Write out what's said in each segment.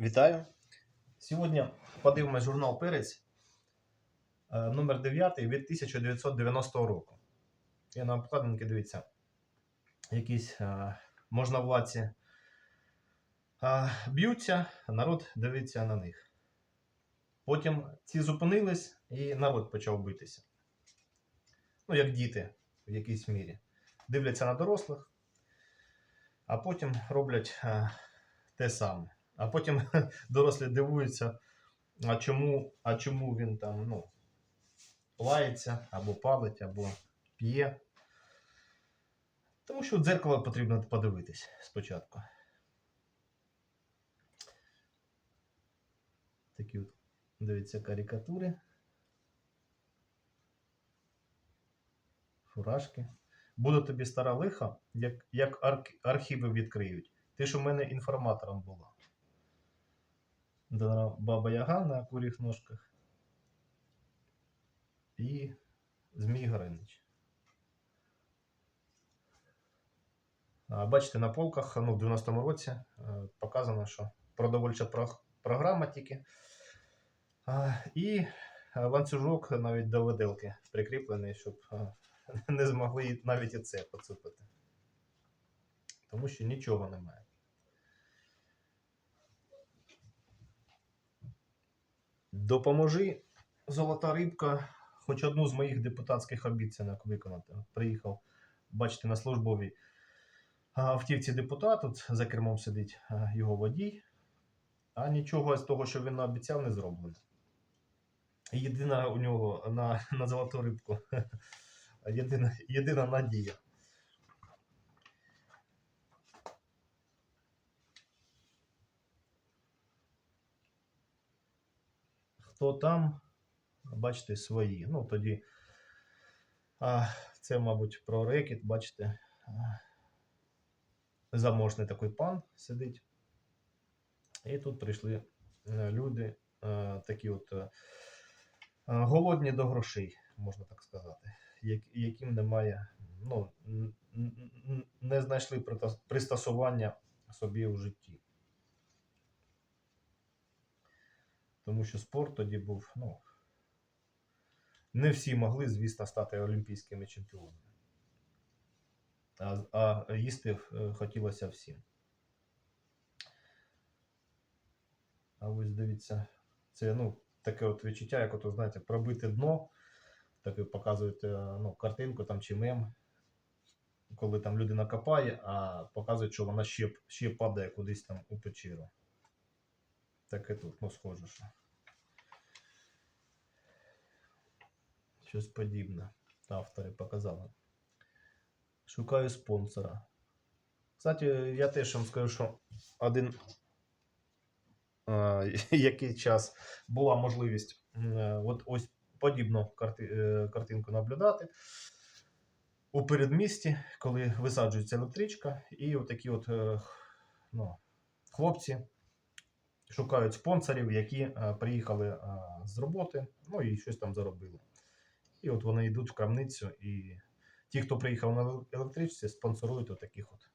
Вітаю! Сьогодні подивимось журнал Перець е, номер 9 від 1990 року. І на обкладинки дивіться, якісь е, можновладці е, б'ються, народ дивиться на них. Потім ці зупинились і народ почав битися. Ну, як діти в якійсь мірі. Дивляться на дорослих, а потім роблять те саме. А потім дорослі дивуються, а чому, а чому він там ну, лається, або палить, або п'є. Тому що в дзеркало потрібно подивитись спочатку. Такі от, дивіться, карикатури. Фуражки. Буду тобі стара лиха, як, як архіви відкриють. Ти ж у мене інформатором була. Дана Баба Яга на куріх ножках. І Змій Горинич. Бачите, на полках ну, в 90-му році е, показано, що продовольча програма тільки. І ланцюжок навіть до виделки прикріплений, щоб е, не змогли навіть і це поцупити. Тому що нічого немає. Допоможи, золота рибка, хоч одну з моїх депутатських обіцянок виконати. Приїхав, бачите, на службовій автівці депутат, тут за кермом сидить його водій, а нічого з того, що він наобіцяв, не зроблено. Єдина у нього на, на золоту рибку. Єдина, єдина надія. Хто там, бачите, свої. Ну, тоді а, це, мабуть, про рекет, бачите, заможний такий пан сидить. І тут прийшли е, люди, е, такі от е, голодні до грошей, можна так сказати, як- яким немає, ну, не знайшли пристосування собі у житті. Тому що спорт тоді був, ну, не всі могли, звісно, стати олімпійськими чемпіонами. А, а їсти е, хотілося всім. А ось дивіться, це ну, таке от відчуття, як от, знаєте, пробити дно, таке показують е, ну, картинку там чи мем, коли там людина копає, а показують, що вона ще, ще падає кудись там у печеру. Таке тут, ну, схоже, що. Щось подібне. Автори показали. Шукаю спонсора. Кстати, я теж вам скажу, що один е, який час була можливість е, от ось подібну карти, е, картинку наблюдати у передмісті, коли висаджується електричка, і отакі от е, ну, хлопці шукають спонсорів, які приїхали з роботи, ну і щось там заробили. І от вони йдуть в крамницю, і ті, хто приїхав на електричці, спонсорують отаких от.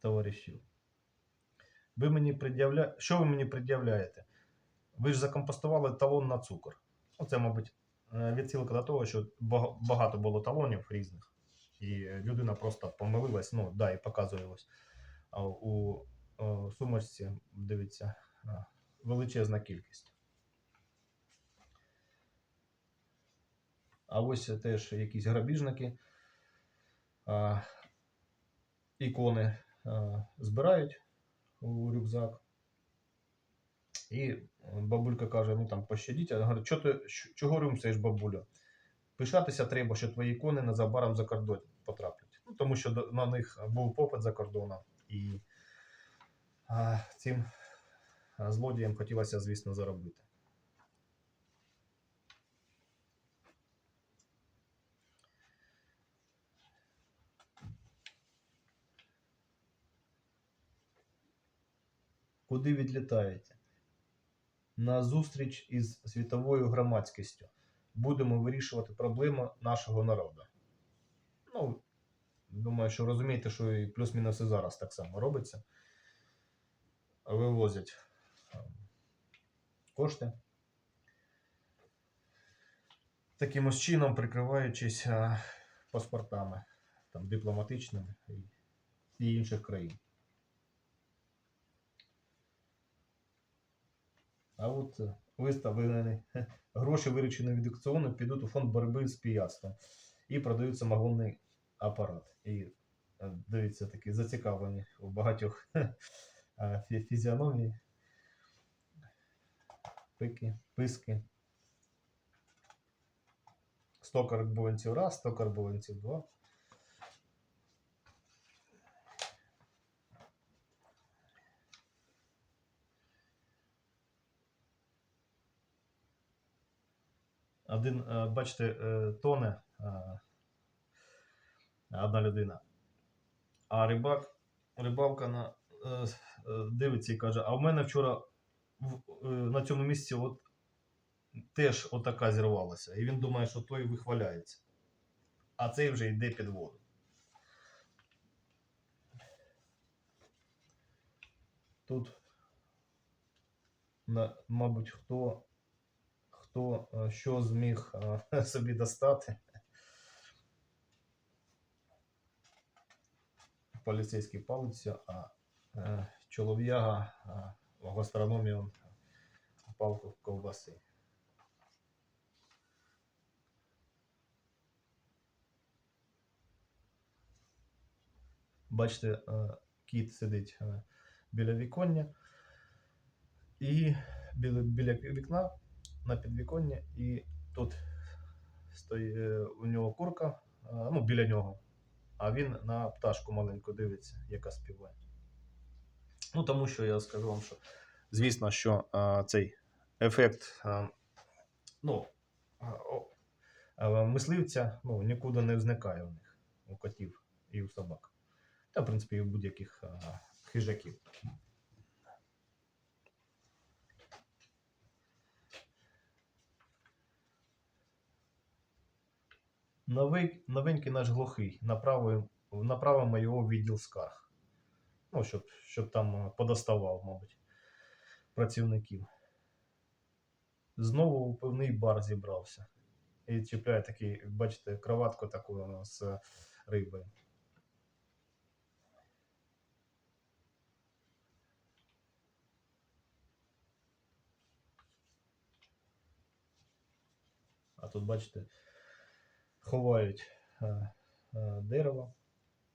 Товаришів. Ви мені пред'явля... Що ви мені пред'являєте? Ви ж закомпостували талон на цукор. Оце, мабуть, е, відсилка до того, що багато було талонів різних. І людина просто помилилась, ну, да, і показує ось. У сумочці, дивіться, величезна кількість. А ось теж якісь грабіжники, а, ікони а, збирають у рюкзак. І бабулька каже: ну там пощадіть. А говорить, «Чо ти, чого рюмсаєш, бабуля? Пишатися треба, що твої ікони незабаром за кордон потраплять. Ну, тому що на них був попит за кордоном. І цим злодіям хотілося, звісно, заробити. Куди відлітаєте? На зустріч із світовою громадськістю. Будемо вирішувати проблеми нашого народу. Ну, думаю, що розумієте, що і плюс-мінус і зараз так само робиться. Вивозять кошти. Таким ось чином прикриваючись паспортами там, дипломатичними і, інших країн. А от е, виставлені гроші, виручені від аукціону, підуть у фонд боротьби з піятством і продають самогонний апарат. І е, дивіться, такі зацікавлені у багатьох фізіономії. Пики, писки. 100 карбованців раз, 100 карбованців два. Один, е, бачите, е, тоне е, одна людина. А рибак, рибалка на, дивиться і каже: а в мене вчора е, на цьому місці от теж отака зірвалася. І він думає, що той вихваляється. А цей вже йде під воду. Тут, мабуть, хто, хто е, що зміг е, собі достати. Поліцейський палиться, а е, чолов'яга е, в гастрономії он, палку ковбаси. Бачите, е, кіт сидить е, біля віконня і біля, біля вікна на підвіконні, і тут стоїть е, у нього курка, е, ну, біля нього, а він на пташку маленьку дивиться, яка співає. Ну, тому що я скажу вам, що звісно, що е, цей ефект е, ну, е, мисливця ну, нікуди не зникає у них, у котів і у собак. Та, в принципі, і у будь-яких хижаків. Новий, новенький наш глухий. Направимо його в відділ скарг. Ну, щоб, щоб там е, подоставав, мабуть, працівників. Знову у пивний бар зібрався. І чіпляє такий, бачите, кроватку таку е, з рибою. А тут, бачите, ховають е, е, дерево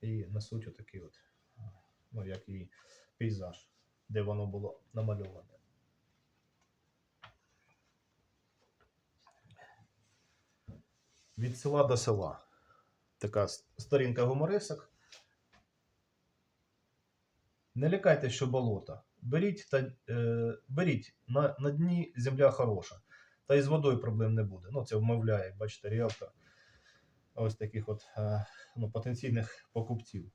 і несуть отакий от, ну, як і пейзаж, де воно було намальоване. Від села до села. Така сторінка гуморисок. Не лякайте, що болото. Беріть, та, е, беріть на, на дні земля хороша. Та й з водою проблем не буде. Ну, це вмовляє, бачите, ріелтор. Ось таких от е, ну, потенційних покупців.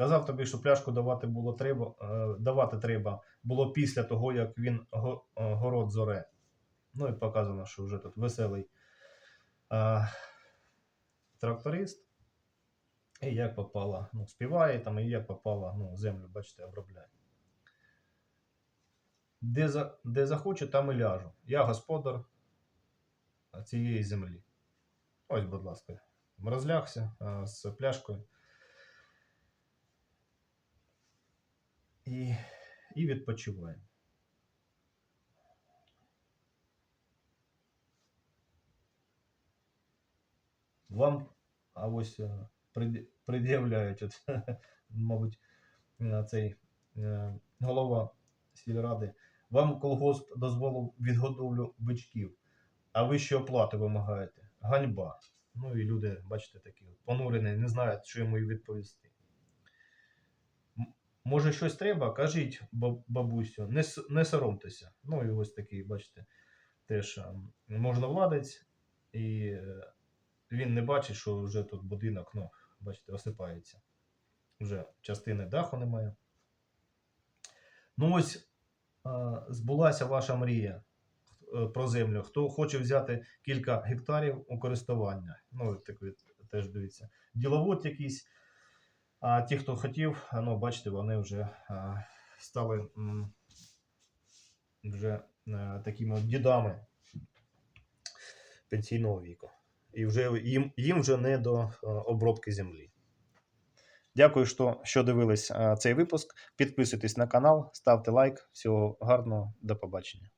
Казав тобі, що пляшку давати було треба, е, давати треба було після того, як він е, город зоре. Ну і показано, що вже тут веселий е, тракторист. І як попала, ну, співає там, і як попала, ну, землю, бачите, обробляє. Де, за, де захочу, там і ляжу. Я господар цієї землі. Ось, будь ласка, розлягся а, з пляшкою. І, і відпочиваємо. Вам а ось е, пред'являють, от, мабуть, е, цей е, голова сільради. Вам колгосп дозволив відготовлю бичків, а ви ще оплати вимагаєте. Ганьба. Ну і люди, бачите, такі понурені, не знають, що йому і відповісти. Може, щось треба? Кажіть, бабусю, не, не соромтеся. Ну і ось такий, бачите, теж ем, можновладець, і е, він не бачить, що вже тут будинок, ну, бачите, осипається. Вже частини даху немає. Ну ось збулася ваша мрія. е, про землю, хто хоче взяти кілька гектарів у користування. Ну, так теж дивіться. Діловод якийсь. А ті, хто хотів, ну, бачите, вони вже а, стали вже е, такими дідами пенсійного віку. І вже їм, їм вже не до е, обробки землі. Дякую, що, що дивились е, цей випуск. Підписуйтесь на канал, ставте лайк. Всього гарного, до побачення.